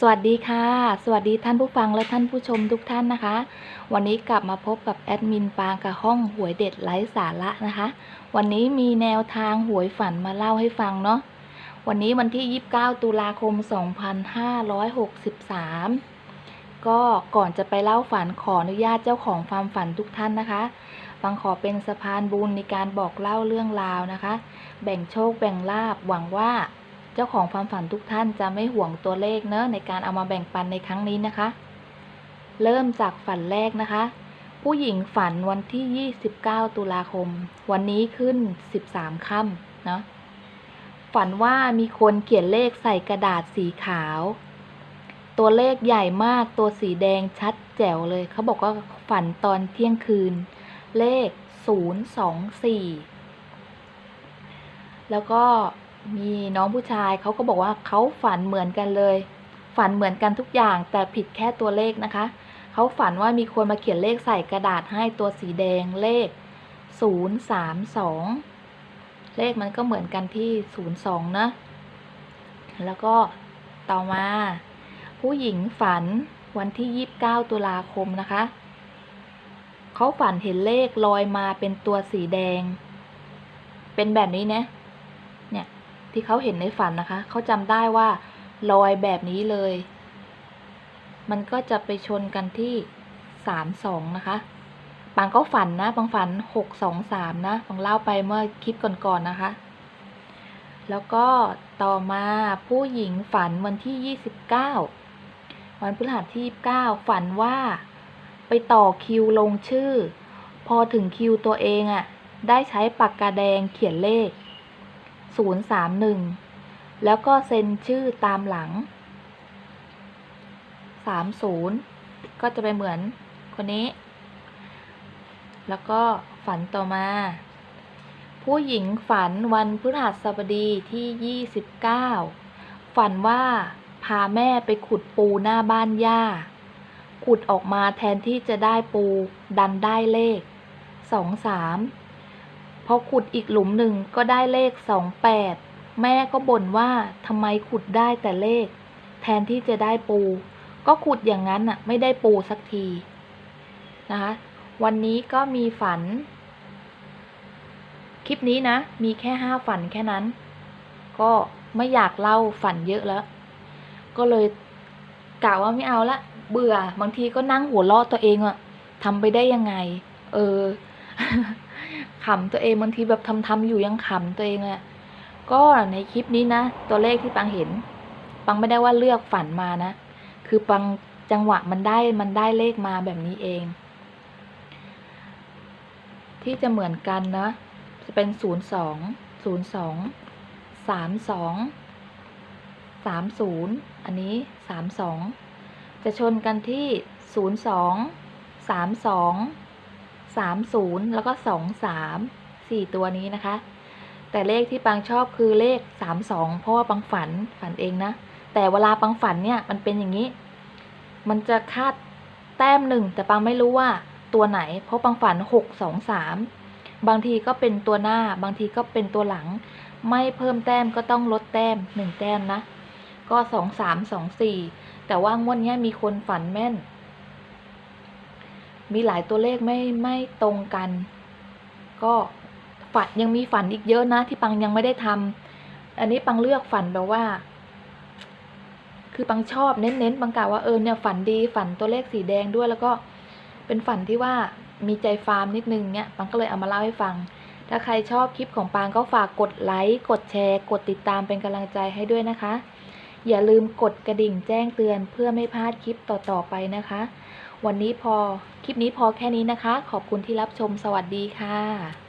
สวัสดีค่ะ สวัสดีท่านผู้ฟังและท่านผู้ชมทุกท่านนะคะ วันนี้กลับมาพบกับแอดมินปางกับห้องหวยเด็ดไร้สาระนะคะ วันนี้มีแนวทางหวยฝันมาเล่าให้ฟังเนาะวันนี้วันที่ 29 ตุลาคม 2563 ก็ก่อนจะไปเล่าฝันขออนุญาตเจ้าของความฝันทุกท่านนะคะฟังขอเป็นสะพานบุญในการบอกเล่าเรื่องราวนะคะ แบ่งโชคแบ่งลาบหวังว่า เจ้าของความฝันทุกท่านจะไม่ห่วงตัวเลขเนอะในการเอามาแบ่งปันในครั้งนี้นะคะ เริ่มจากฝันแรกนะคะ ผู้หญิงฝันวันที่ 29 ตุลาคม วันนี้ขึ้น 13ค่ำเนาะฝันว่ามีคนเขียนเลขใส่กระดาษสีขาว ตัวเลขใหญ่มากตัวสีแดงชัดแจ๋วเลย เขาบอกว่าฝันตอนเที่ยงคืน เลข 024 แล้วก็ มีน้องผู้ชายเขาก็บอกว่าเขาฝันเหมือนกันเลย ฝันเหมือนกันทุกอย่างแต่ผิดแค่ตัวเลขนะคะเขาฝันว่ามีคนมาเขียนเลขใส่กระดาษให้ตัวสีแดงเลข 032 เลขมันก็เหมือนกันที่ 02 นะ แล้วก็ต่อมา ผู้หญิงฝันวันที่ 29 ตุลาคมนะคะเขาฝันเห็นเลขลอยมาเป็นตัวสีแดง เป็นแบบนี้นะี่ย ที่เขาเห็นในฝันนะคะ เขาจำได้ว่าลอยแบบนี้เลย มันก็จะไปชนกันที่สามสองนะคะบางก็ฝันนะบางฝันหกสองสามนะบางเล่าไปเมื่อคลิปก่อนๆนนะคะ แล้วก็ต่อมาผู้หญิงฝันวันที่ยี่สิบเก้าวันพฤหัสที่เก้าฝันว่า ไปต่อคิวลงชื่อ พอถึงคิวตัวเองอะ่ะ ได้ใช้ปากกาแดงเขียนเลข 031 แล้วก็เซ็นชื่อตามหลัง 30 ก็จะไปเหมือนคนนี้ แล้วก็ฝันต่อมา ผู้หญิงฝันวันพฤหัสบดีที่ 29 ฝันว่าพาแม่ไปขุดปูหน้าบ้านย่า ขุดออกมาแทนที่จะได้ปูดันได้เลข 23 พอขุดอีกหลุมหนึ่งก็ได้เลข28แม่ก็บ่นว่าทำไมขุดได้แต่เลข แทนที่จะได้ปู ก็ขุดอย่างนั้นน่ะ ไม่ได้ปูสักทีนะคะวันนี้ก็มีฝัน คลิปนี้นะ มีแค่ห้าฝันแค่นั้น ก็ไม่อยากเล่าฝันเยอะแล้ว ก็เลยกะว่าไม่เอาละเบื่อบางทีก็นั่งหัวเราะตัวเองอะทำไปได้ยังไง เออ ขำตัวเองบางทีแบบทำทำอยู่ยังขำตัวเองอะก็ในคลิปนี้นะ ตัวเลขที่ปังเห็น ปังไม่ได้ว่าเลือกฝันมานะ คือปังจังหวะมันได้มันได้เลขมาแบบนี้เอง ที่จะเหมือนกันนะ จะเป็นศูนย์สองศูนย์สองสามสองสามศูนย์อันนี้สามสองจะชนกันที่ศูนย์สองสามสอง สามศูนย์แล้วก็สองสามสี่ตัวนี้นะคะ แต่เลขที่ปังชอบคือเลขสามสองเพราะว่าปังฝันฝันเองนะ แต่เวลาปังฝันเนี่ยมันเป็นอย่างนี้ มันจะคาดแต้มหนึ่งแต่ปังไม่รู้ว่าตัวไหน เพราะปังฝันหกสองสามบางทีก็เป็นตัวหน้า บางทีก็เป็นตัวหลัง ไม่เพิ่มแต้มก็ต้องลดแต้มหนึ่งแต้มนะ ก็สองสามสองสี่แต่ว่างวดนี้มีคนฝันแม่น มีหลายตัวเลขไม่ไม่ตรงกัน ก็ฝันยังมีฝันอีกเยอะนะ ที่ปังยังไม่ได้ทำอันนี้ปังเลือกฝันแบบว่า คือปังชอบเน้นๆปังกล่าวว่าเออเนี่ยฝันดีฝันตัวเลขสีแดงด้วย แล้วก็เป็นฝันที่ว่ามีใจฟาร์มนิดนึงเนี่ยปังก็เลยเอามาเล่าให้ฟัง ถ้าใครชอบคลิปของปางก็ฝากกดไลค์กดแชร์ กดติดตามเป็นกำลังใจให้ด้วยนะคะ อย่าลืมกดกระดิ่งแจ้งเตือนเพื่อไม่พลาดคลิปต่อๆไปนะคะ วันนี้พอคลิปนี้พอแค่นี้นะคะ ขอบคุณที่รับชมสวัสดีค่ะ